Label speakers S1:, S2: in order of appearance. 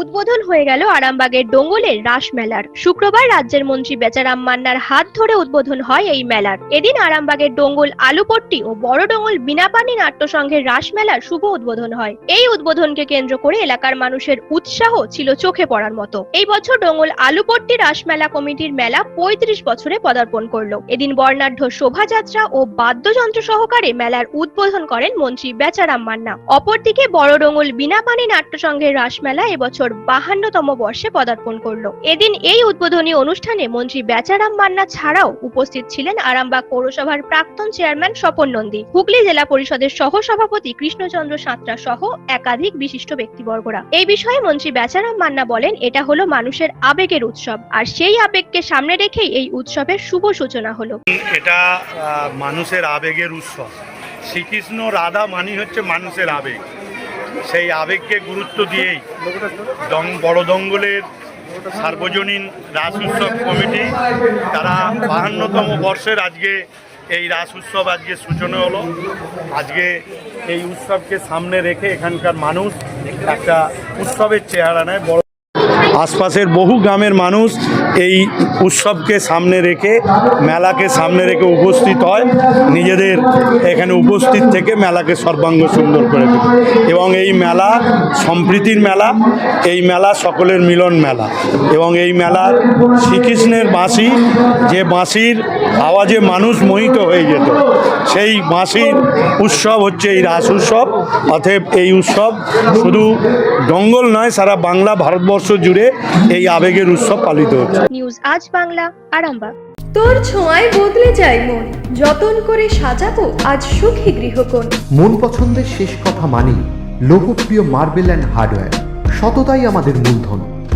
S1: উদ্বোধন হয়ে গেল আরামবাগের ডোঙ্গলের রাস মেলার। শুক্রবার রাজ্যের মন্ত্রী বেচারাম মান্নার হাত ধরে উদ্বোধন হয় এই মেলার। এদিন আরামবাগের ডোঙ্গল আলুপট্টি ও বড় ডোঙ্গল বিনাপানি নাট্য সংঘের রাস মেলার শুভ উদ্বোধন হয়। এই উদ্বোধনকে কেন্দ্র করে এলাকার মানুষের উৎসাহ ছিল চোখে পড়ার মতো। এই বছর ডোঙ্গল আলুপট্টি রাস মেলা কমিটির মেলা পঁয়ত্রিশ বছরে পদার্পণ করল। এদিন বর্ণাঢ্য শোভাযাত্রা ও বাদ্যযন্ত্র সহকারে মেলার উদ্বোধন করেন মন্ত্রী বেচারাম মান্না। অপরদিকে বড় ডোঙ্গল বিনাপানি নাট্য সংঘের রাসমেলা এবছর বাহান্নতম বর্ষে পদার্পণ করল। এদিন এই উদ্বোধনী অনুষ্ঠানে মন্ত্রী বেচারাম মান্না ছাড়াও উপস্থিত ছিলেন আরামবাগ পৌরসভার প্রাক্তন চেয়ারম্যান স্বপন নন্দী। হুগলি জেলা পরিষদের সহ সভাপতি কৃষ্ণচন্দ্র সাঁতরা সহ একাধিক বিশিষ্ট ব্যক্তিবর্গরা। এই বিষয়ে মন্ত্রী বেচারাম মান্না বলেন, এটা হলো মানুষের আবেগের উৎসব। আর সেই আবেগকে সামনে রেখেই এই উৎসবের শুভ সূচনা হলো।
S2: এটা মানুষের আবেগের উৎসব। শ্রীকৃষ্ণ রাধা মানি হচ্ছে মানুষের আবেগ। সেই আবেগকে গুরুত্ব দিয়েই দং বড় দঙ্গলের সার্বজনীন রাস উৎসব কমিটি তারা বাহান্নতম বর্ষের আজকে এই রাস উৎসব আজকে সূচনা হলো। আজকে এই উৎসবকে সামনে রেখে এখানকার মানুষ একটা উৎসবের চেহারা নেয়। বড় আশপাশের বহু গ্রামের মানুষ এই উৎসবকে সামনে রেখে, মেলাকে সামনে রেখে উপস্থিত হয়। নিজেদের এখানে উপস্থিত থেকে মেলাকে সর্বাঙ্গ সুন্দর করে তোলে। এবং এই মেলা সম্প্রীতির মেলা, এই মেলা সকলের মিলন মেলা। এবং এই মেলার শ্রীকৃষ্ণের বাঁশি, যে বাঁশির আওয়াজে মানুষ মোহিত হয়ে যেত, সেই বাঁশির উৎসব হচ্ছে এই রাস উৎসব। অতএব এই উৎসব শুধু জঙ্গল নয়, সারা বাংলা ভারতবর্ষ জুড়ে এই আবেগের উৎসব পালিত হচ্ছে।
S1: নিউজ আজ বাংলা আরাম্বা
S3: তোর ছোঁয়ায় বদলে যায় মন। যতন করে সাজাবো আজ সুখী গৃহকোণ।
S4: মন পছন্দের শেষ কথা মানি লোকপ্রিয় মার্বেল অ্যান্ড হার্ডওয়্যার সততাই আমাদের মূলধন।